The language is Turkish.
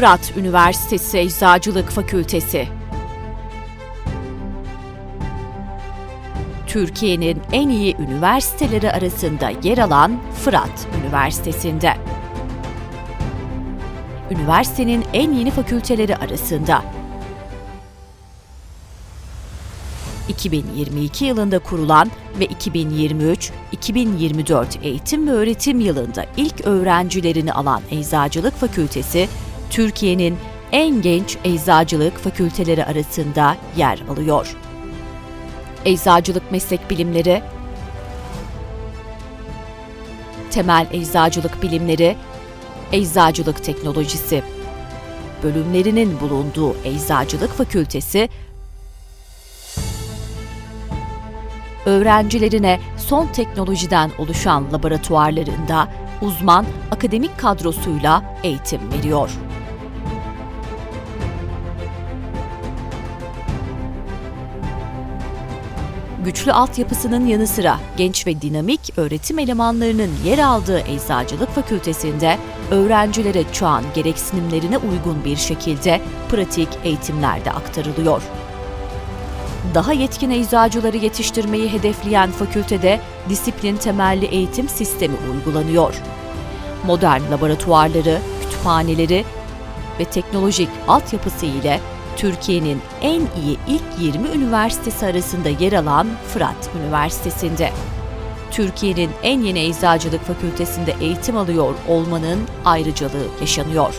Fırat Üniversitesi Eczacılık Fakültesi Türkiye'nin en iyi üniversiteleri arasında yer alan Fırat Üniversitesi'nde. Üniversitenin en yeni fakülteleri arasında 2022 yılında kurulan ve 2023-2024 eğitim ve öğretim yılında ilk öğrencilerini alan Eczacılık Fakültesi, Türkiye'nin en genç eczacılık fakülteleri arasında yer alıyor. Eczacılık Meslek Bilimleri, Temel Eczacılık Bilimleri, Eczacılık Teknolojisi bölümlerinin bulunduğu Eczacılık Fakültesi, öğrencilerine son teknolojiden oluşan laboratuvarlarında uzman akademik kadrosuyla eğitim veriyor. Güçlü altyapısının yanı sıra genç ve dinamik öğretim elemanlarının yer aldığı Eczacılık Fakültesinde öğrencilere çağın gereksinimlerine uygun bir şekilde pratik eğitimler de aktarılıyor daha yetkin eczacıları yetiştirmeyi hedefleyen fakültede disiplin temelli eğitim sistemi uygulanıyor. Modern laboratuvarları, kütüphaneleri ve teknolojik altyapısı ile Türkiye'nin en iyi ilk 20 üniversitesi arasında yer alan Fırat Üniversitesi'nde. Türkiye'nin en yeni eczacılık fakültesinde eğitim alıyor olmanın ayrıcalığı yaşanıyor.